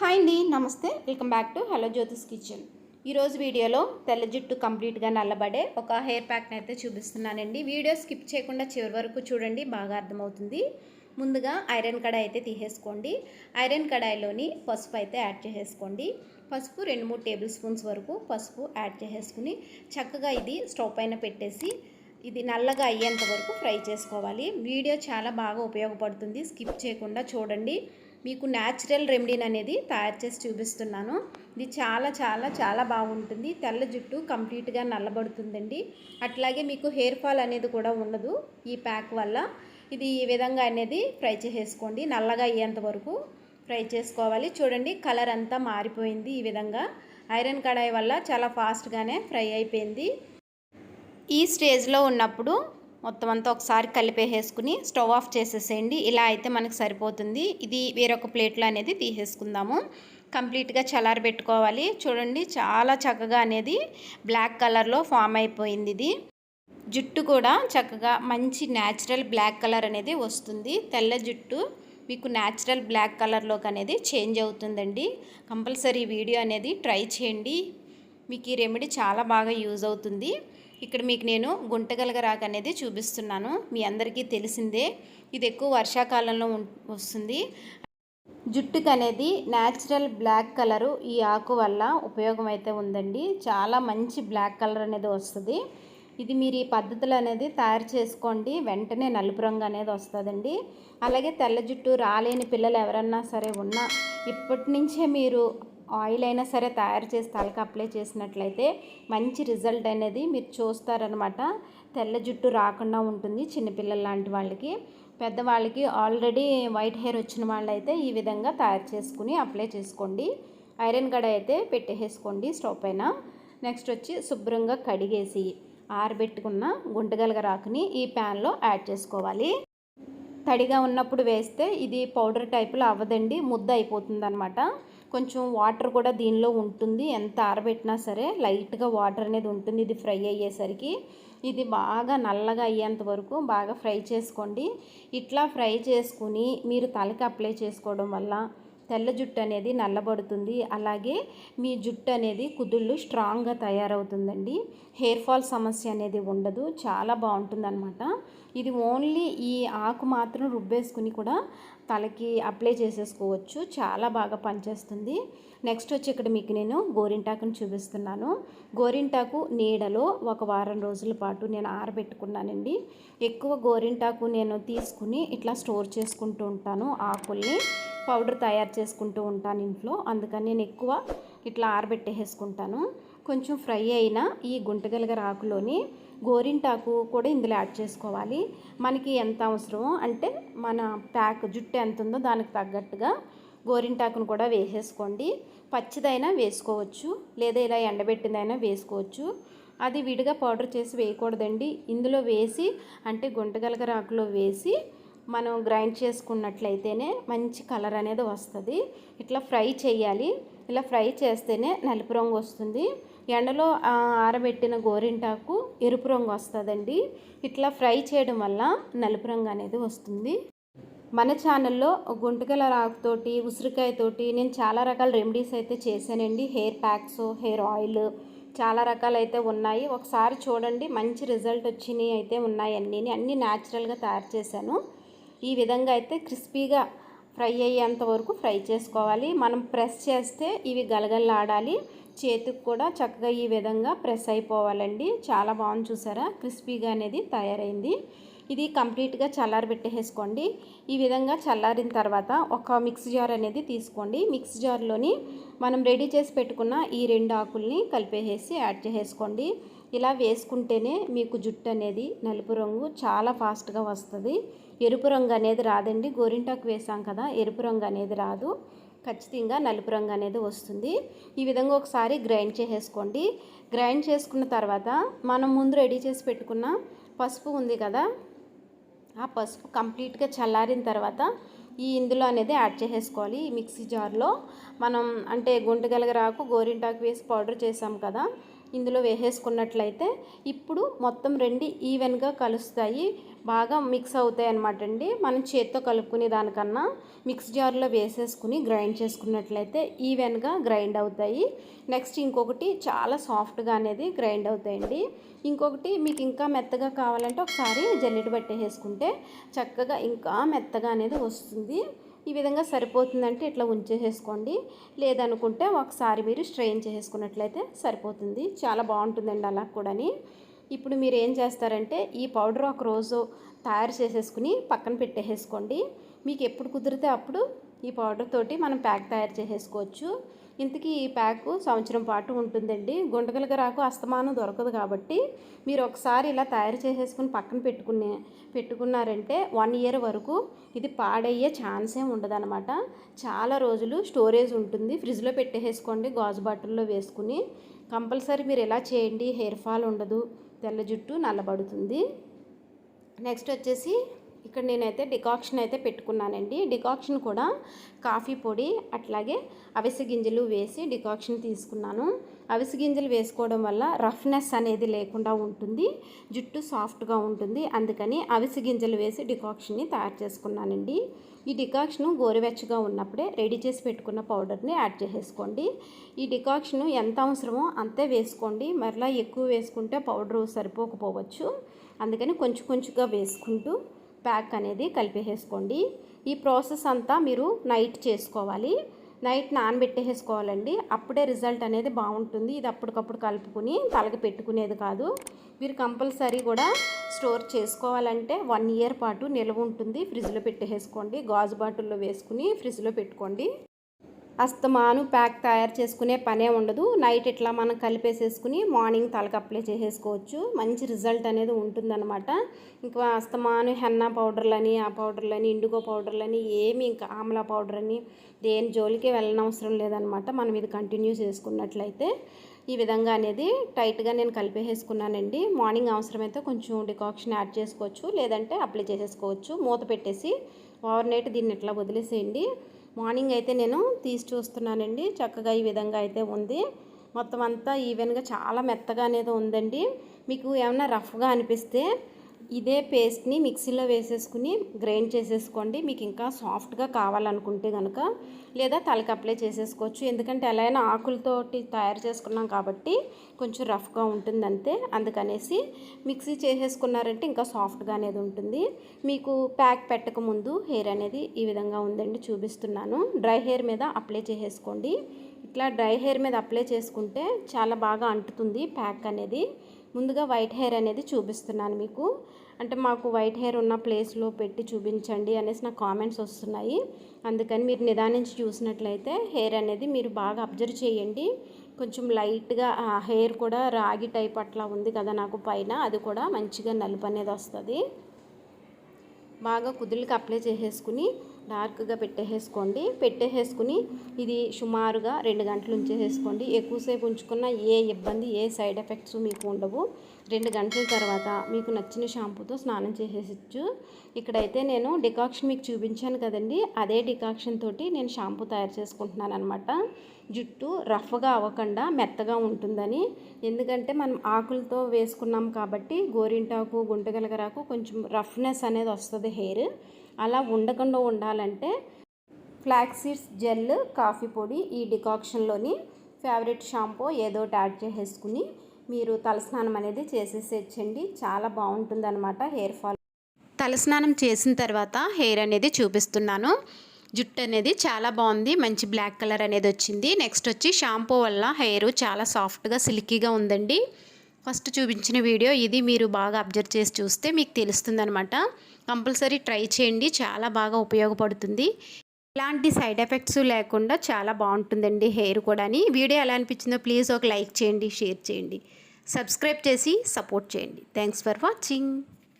Hi అండి నమస్తే. Welcome back to hello Jyothi's kitchen. ఈరోజు వీడియోలో తెల్ల జుట్టు కంప్లీట్గా నల్లబడే ఒక హెయిర్ ప్యాక్ని అయితే చూపిస్తున్నానండి. వీడియో స్కిప్ చేయకుండా చివరి వరకు చూడండి బాగా అర్థమవుతుంది. ముందుగా ఐరన్ కడాయి అయితే తీసేసుకోండి. ఐరన్ కడాయిలోని పసుపు అయితే యాడ్ చేసేసుకోండి. పసుపు రెండు మూడు టేబుల్ స్పూన్స్ వరకు పసుపు యాడ్ చేసేసుకుని చక్కగా ఇది స్టవ్ పైన పెట్టేసి ఇది నల్లగా అయ్యేంత వరకు ఫ్రై చేసుకోవాలి. వీడియో చాలా బాగా ఉపయోగపడుతుంది. స్కిప్ చేయకుండా చూడండి. మీకు న్యాచురల్ రెమెడీని అనేది తయారు చేసి చూపిస్తున్నాను. ఇది చాలా చాలా చాలా బాగుంటుంది. తెల్ల జుట్టు కంప్లీట్గా నల్లబడుతుందండి. అట్లాగే మీకు హెయిర్ ఫాల్ అనేది కూడా ఉండదు ఈ ప్యాక్ వల్ల. ఇది ఈ విధంగా అనేది ఫ్రై చేసేసుకోండి. నల్లగా అయ్యేంత వరకు ఫ్రై చేసుకోవాలి. చూడండి కలర్ అంతా మారిపోయింది ఈ విధంగా. ఐరన్ కడాయి వల్ల చాలా ఫాస్ట్గానే ఫ్రై అయిపోయింది. ఈ స్టేజ్లో ఉన్నప్పుడు మొత్తం అంతా ఒకసారి కలిపేసేసుకుని స్టవ్ ఆఫ్ చేసేసేయండి. ఇలా అయితే మనకు సరిపోతుంది. ఇది వేరొక ప్లేట్లో అనేది తీసేసుకుందాము. కంప్లీట్గా చల్లారి పెట్టుకోవాలి. చూడండి చాలా చక్కగా అనేది బ్లాక్ కలర్లో ఫామ్ అయిపోయింది ఇది. జుట్టు కూడా చక్కగా మంచి న్యాచురల్ బ్లాక్ కలర్ అనేది వస్తుంది. తెల్ల జుట్టు మీకు న్యాచురల్ బ్లాక్ కలర్లోకి అనేది చేంజ్ అవుతుందండి. కంపల్సరీ వీడియో అనేది ట్రై చేయండి. మీకు ఈ రెమెడీ చాలా బాగా యూజ్ అవుతుంది. ఇక్కడ మీకు నేను గుంటగలగ రాక అనేది చూపిస్తున్నాను. మీ అందరికీ తెలిసిందే. ఇది ఎక్కువ వర్షాకాలంలో వస్తుంది. జుట్టుకు అనేది న్యాచురల్ బ్లాక్ కలరు ఈ ఆకు వల్ల ఉపయోగం అయితే ఉందండి. చాలా మంచి బ్లాక్ కలర్ అనేది వస్తుంది. ఇది మీరు ఈ పద్ధతులు అనేది తయారు చేసుకోండి. వెంటనే నలుపు రంగు అనేది వస్తుందండి. అలాగే తెల్ల జుట్టు రాలేని పిల్లలు ఎవరన్నా సరే ఉన్నా ఇప్పటి నుంచే మీరు ఆయిల్ అయినా సరే తయారు చేసి తలకి అప్లై చేసినట్లయితే మంచి రిజల్ట్ అనేది మీరు చూస్తారనమాట. తెల్ల జుట్టు రాకుండా ఉంటుంది చిన్నపిల్లల లాంటి వాళ్ళకి. పెద్దవాళ్ళకి ఆల్రెడీ వైట్ హెయిర్ వచ్చిన వాళ్ళైతే ఈ విధంగా తయారు చేసుకుని అప్లై చేసుకోండి. ఐరన్ గడ అయితే పెట్టేసుకోండి స్టవ్ పైన. నెక్స్ట్ వచ్చి శుభ్రంగా కడిగేసి ఆరబెట్టుకున్న గుంటగలగ రాకుని ఈ ప్యాన్లో యాడ్ చేసుకోవాలి. తడిగా ఉన్నప్పుడు వేస్తే ఇది పౌడర్ టైపులో అవ్వదండి ముద్ద అయిపోతుంది అనమాట కొంచెం వాటర్ కూడా దీనిలో ఉంటుంది ఎంత ఆరబెట్టినా సరే లైట్గా వాటర్ అనేది ఉంటుంది ఇది ఫ్రై అయ్యేసరికి. ఇది బాగా నల్లగా అయ్యేంత వరకు బాగా ఫ్రై చేసుకోండి. ఇట్లా ఫ్రై చేసుకుని మీరు తలకి అప్లై చేసుకోవడం వల్ల తెల్ల జుట్టు అనేది నల్లబడుతుంది. అలాగే మీ జుట్టు అనేది కుదుళ్ళు స్ట్రాంగ్గా తయారవుతుందండి. హెయిర్ ఫాల్ సమస్య అనేది ఉండదు. చాలా బాగుంటుందన్నమాట. ఇది ఓన్లీ ఈ ఆకు మాత్రం రుబ్బేసుకుని కూడా తలకి అప్లై చేసేసుకోవచ్చు. చాలా బాగా పనిచేస్తుంది. నెక్స్ట్ వచ్చి ఇక్కడ మీకు నేను గోరింటాకుని చూపిస్తున్నాను. గోరింటాకు నీడలో ఒక వారం రోజుల పాటు నేను ఆరబెట్టుకున్నానండి. ఎక్కువ గోరింటాకు నేను తీసుకుని ఇట్లా స్టోర్ చేసుకుంటూ ఉంటాను ఆకుల్ని. పౌడర్ తయారు చేసుకుంటూ ఉంటాను ఇంట్లో. అందుకని నేను ఎక్కువ ఇట్లా ఆరబెట్టేసుకుంటాను కొంచెం ఫ్రై అయిన ఈ గుంటగలగర ఆకులోని గోరింటాకు కూడా ఇందులో యాడ్ చేసుకోవాలి. మనకి ఎంత అవసరమో అంటే మన ప్యాక్ జుట్టు ఎంత ఉందో దానికి తగ్గట్టుగా గోరింటాకును కూడా వేసేసుకోండి. పచ్చిదైనా వేసుకోవచ్చు లేదా ఇలా ఎండబెట్టిందైనా వేసుకోవచ్చు. అది విడిగా పౌడర్ చేసి వేయకూడదండి. ఇందులో వేసి అంటే గుంటగలగ రాకులో వేసి మనం గ్రైండ్ చేసుకున్నట్లయితేనే మంచి కలర్ అనేది వస్తుంది. ఇట్లా ఫ్రై చేయాలి. ఇలా ఫ్రై చేస్తేనే నలుపు రంగు వస్తుంది. ఎండలో ఆరబెట్టిన గోరింటాకు ఎరుపు రంగు వస్తుందండి. ఇట్లా ఫ్రై చేయడం వల్ల నలుపు రంగు అనేది వస్తుంది. మన ఛానల్లో గుంటకల రాకుతోటి ఉసిరికాయతోటి నేను చాలా రకాల రెమెడీస్ అయితే చేశానండి. హెయిర్ ప్యాక్స్ హెయిర్ ఆయిల్ చాలా రకాలైతే ఉన్నాయి. ఒకసారి చూడండి మంచి రిజల్ట్ వచ్చినాయి అయితే ఉన్నాయి అన్నీ అన్నీ న్యాచురల్గా తయారు చేశాను. ఈ విధంగా అయితే క్రిస్పీగా ఫ్రై అయ్యేంత వరకు ఫ్రై చేసుకోవాలి. మనం ప్రెస్ చేస్తే ఇవి గలగలలాడాలి. చేతికి కూడా చక్కగా ఈ విధంగా ప్రెస్ అయిపోవాలండి. చాలా బాగుంది చూసారా? క్రిస్పీగా అనేది తయారైంది. ఇది కంప్లీట్గా చల్లారి పెట్టేసుకోండి. ఈ విధంగా చల్లారిన తర్వాత ఒక మిక్స్ జార్ అనేది తీసుకోండి. మిక్స్ జార్లోని మనం రెడీ చేసి పెట్టుకున్న ఈ రెండు ఆకుల్ని కలిపేసేసి యాడ్ చేసేసుకోండి. ఇలా వేసుకుంటేనే మీకు జుట్టు అనేది నలుపు రంగు చాలా ఫాస్ట్గా వస్తుంది. ఎరుపు రంగు అనేది రాదండి. గోరింటాకు వేసాం కదా ఎరుపు రంగు అనేది రాదు. ఖచ్చితంగా నలుపు రంగు అనేది వస్తుంది. ఈ విధంగా ఒకసారి గ్రైండ్ చేసేసుకోండి. గ్రైండ్ చేసుకున్న తర్వాత మనం ముందు రెడీ చేసి పెట్టుకున్న పసుపు ఉంది కదా ఆ పసుపు కంప్లీట్గా చల్లారిన తర్వాత ఈ ఇందులో అనేది యాడ్ చేసేసుకోవాలి. ఈ మిక్సీ జార్లో మనం అంటే గుంటగలగరాకు గోరింటాకు వేసి పౌడర్ చేసాం కదా ఇందులో వేసేసుకున్నట్లయితే ఇప్పుడు మొత్తం రెండు ఈవెన్గా కలుస్తాయి. బాగా మిక్స్ అవుతాయి అనమాట అండి. మనం చేత్తో కలుపుకునే దానికన్నా మిక్స్ జార్లో వేసేసుకుని గ్రైండ్ చేసుకున్నట్లయితే ఈవెన్గా గ్రైండ్ అవుతాయి. నెక్స్ట్ ఇంకొకటి చాలా సాఫ్ట్గా అనేది గ్రైండ్ అవుతాయండి. ఇంకొకటి మీకు ఇంకా మెత్తగా కావాలంటే ఒకసారి జల్లెడ పట్టేసుకుంటే చక్కగా ఇంకా మెత్తగా అనేది వస్తుంది. ఈ విధంగా సరిపోతుందంటే ఇట్లా ఉంచేసేసుకోండి. లేదనుకుంటే ఒకసారి మీరు స్ట్రెయిన్ చేసుకున్నట్లయితే సరిపోతుంది. చాలా బాగుంటుందండి అలా కూడాని. ఇప్పుడు మీరు ఏం చేస్తారంటే ఈ పౌడర్ ఒక రోజు తయారు చేసేసుకుని పక్కన పెట్టేసేసుకోండి. మీకు ఎప్పుడు కుదిరితే అప్పుడు ఈ పౌడర్ తోటి మనం ప్యాక్ తయారు చేసేసుకోవచ్చు. ఇంతకీ ఈ ప్యాకు సంవత్సరం పాటు ఉంటుందండి. గుంటగలగ రాకు అస్తమానం దొరకదు కాబట్టి మీరు ఒకసారి ఇలా తయారు చేసేసుకుని పక్కన పెట్టుకునే పెట్టుకున్నారంటే వన్ ఇయర్ వరకు ఇది పాడయ్యే ఛాన్సే ఉండదనమాట చాలా రోజులు స్టోరేజ్ ఉంటుంది. ఫ్రిడ్జ్లో పెట్టేసుకోండి గాజు బాటిల్లో వేసుకుని. కంపల్సరీ మీరు ఇలా చేయండి. హెయిర్ ఫాల్ ఉండదు. తెల్ల జుట్టు నల్లబడుతుంది. నెక్స్ట్ వచ్చేసి ఇక్కడ నేనైతే డికాక్షన్ అయితే పెట్టుకున్నానండి. డికాక్షన్ కూడా కాఫీ పొడి అట్లాగే అవిసె గింజలు వేసి డికాక్షన్ తీసుకున్నాను. అవిసె గింజలు వేసుకోవడం వల్ల రఫ్నెస్ అనేది లేకుండా ఉంటుంది జుట్టు సాఫ్ట్గా ఉంటుంది. అందుకని అవిసె గింజలు వేసి డికాక్షన్ని తయారు చేసుకున్నానండి. ఈ డికాక్షన్ గోరువెచ్చగా ఉన్నప్పుడే రెడీ చేసి పెట్టుకున్న పౌడర్ని యాడ్ చేసేసుకోండి. ఈ డికాక్షన్ ఎంత అవసరమో అంతే వేసుకోండి. మరలా ఎక్కువ వేసుకుంటే పౌడర్ సరిపోకపోవచ్చు. అందుకని కొంచెం కొంచెంగా వేసుకుంటూ ప్యాక్ అనేది కలిపేసుకోండి ఈ ప్రాసెస్ అంతా మీరు నైట్ చేసుకోవాలి. నైట్ నానబెట్టేసుకోవాలండి అప్పుడే రిజల్ట్ అనేది బాగుంటుంది. ఇది అప్పటికప్పుడు కలుపుకుని తలకి పెట్టుకునేది కాదు. మీరు కంపల్సరీ కూడా స్టోర్ చేసుకోవాలంటే వన్ ఇయర్ పాటు నిల్వ ఉంటుంది. ఫ్రిడ్జ్లో పెట్టేసుకోండి గాజు బాటిల్లో వేసుకుని ఫ్రిడ్జ్లో పెట్టుకోండి. అస్తమాను ప్యాక్ తయారు చేసుకునే పనే ఉండదు. నైట్ ఇట్లా మనం కలిపేసేసుకుని మార్నింగ్ తలకు అప్లై చేసేసుకోవచ్చు. మంచి రిజల్ట్ అనేది ఉంటుందన్నమాట. ఇంకా అస్తమాను హెన్నా పౌడర్లని ఆ పౌడర్లని ఇండిగో పౌడర్లని ఏమి ఇంకా ఆమ్లా పౌడర్ అని దేని జోలికి వెళ్ళనవసరం లేదనమాట మనం ఇది కంటిన్యూ చేసుకున్నట్లయితే ఈ విధంగా అనేది టైట్గా నేను కలిపేసుకున్నానండి మార్నింగ్ అవసరమైతే కొంచెం డికాక్షన్ యాడ్ చేసుకోవచ్చు. లేదంటే అప్లై చేసేసుకోవచ్చు. మూత పెట్టేసి ఓవర్ నైట్ దీన్ని ఇట్లా వదిలేసేయండి. మార్నింగ్ అయితే నేను తీసి చూస్తున్నానండి. చక్కగా ఈ విధంగా అయితే ఉంది. మొత్తం అంతా ఈవెన్గా చాలా మెత్తగా అనేది ఉందండి. మీకు ఏమైనా రఫ్గా అనిపిస్తే ఇదే పేస్ట్ని మిక్సీలో వేసేసుకుని గ్రైండ్ చేసేసుకోండి. మీకు ఇంకా సాఫ్ట్గా కావాలనుకుంటే కనుక లేదా తలకి అప్లై చేసేసుకోవచ్చు. ఎందుకంటే ఎలా అయినా ఆకులతోటి తయారు చేసుకున్నాం కాబట్టి కొంచెం రఫ్గా ఉంటుంది అంతే అందుకనేసి మిక్సీ చేసేసుకున్నారంటే ఇంకా సాఫ్ట్గా అనేది ఉంటుంది. మీకు ప్యాక్ పెట్టక ముందు హెయిర్ అనేది ఈ విధంగా ఉందండి చూపిస్తున్నాను. డ్రై హెయిర్ మీద అప్లై చేసేసుకోండి. ఇట్లా డ్రై హెయిర్ మీద అప్లై చేసుకుంటే చాలా బాగా అంటుతుంది ప్యాక్ అనేది. ముందుగా వైట్ హెయిర్ అనేది చూపిస్తున్నాను మీకు. అంటే మాకు వైట్ హెయిర్ ఉన్న ప్లేస్లో పెట్టి చూపించండి అనేసి నాకు కామెంట్స్ వస్తున్నాయి. అందుకని మీరు నిదానించి చూసినట్లయితే హెయిర్ అనేది మీరు బాగా అబ్జర్వ్ చేయండి. కొంచెం లైట్గా హెయిర్ కూడా రాగి టైప్ అట్లా ఉంది కదా నాకు పైన అది కూడా మంచిగా నలుపు అనేది వస్తుంది. బాగా కుదులకి అప్లై చేసేసుకుని డార్క్గా పెట్టేసుకోండి పెట్టేసుకుని ఇది సుమారుగా రెండు గంటలు ఉంచేసేసుకోండి. ఎక్కువసేపు ఉంచుకున్న ఏ ఇబ్బంది ఏ సైడ్ ఎఫెక్ట్స్ మీకు ఉండవు. రెండు గంటల తర్వాత మీకు నచ్చిన షాంపూతో స్నానం చేసేసచ్చు ఇక్కడైతే నేను డికాక్షన్ మీకు చూపించాను కదండి. అదే డికాక్షన్ తోటి నేను షాంపూ తయారు చేసుకుంటున్నాను అనమాట జుట్టు రఫ్గా అవ్వకుండా మెత్తగా ఉంటుందని. ఎందుకంటే మనం ఆకులతో వేసుకున్నాం కాబట్టి గోరింటాకు గుంటగలగరాకు కొంచెం రఫ్నెస్ అనేది వస్తుంది హెయిర్. అలా ఉండకుండా ఉండాలంటే ఫ్లాక్సీడ్స్ జెల్ కాఫీ పొడి ఈ డికాక్షన్లోని ఫేవరెట్ షాంపూ ఏదో యాడ్ చేసేసుకుని మీరు తలస్నానం అనేది చేసేసేచ్చండి. చాలా బాగుంటుందన్నమాట హెయిర్ ఫాల్. తలస్నానం చేసిన తర్వాత హెయిర్ అనేది చూపిస్తున్నాను. జుట్టు అనేది చాలా బాగుంది. మంచి బ్లాక్ కలర్ అనేది వచ్చింది. నెక్స్ట్ వచ్చి షాంపూ వల్ల హెయిర్ చాలా సాఫ్ట్గా సిల్కీగా ఉందండి. ఫస్ట్ చూపించిన వీడియో ఇది మీరు బాగా అబ్జర్వ్ చేసి చూస్తే మీకు తెలుస్తుందనమాట కంపల్సరీ ట్రై చేయండి. చాలా బాగా ఉపయోగపడుతుంది. ఎలాంటి సైడ్ ఎఫెక్ట్స్ లేకుండా చాలా బాగుంటుందండి హెయిర్ కూడా వీడియో ఎలా అనిపించిందో ప్లీజ్ ఒక లైక్ చేయండి షేర్ చేయండి. సబ్స్క్రైబ్ చేసి సపోర్ట్ చేయండి. Thanks for watching.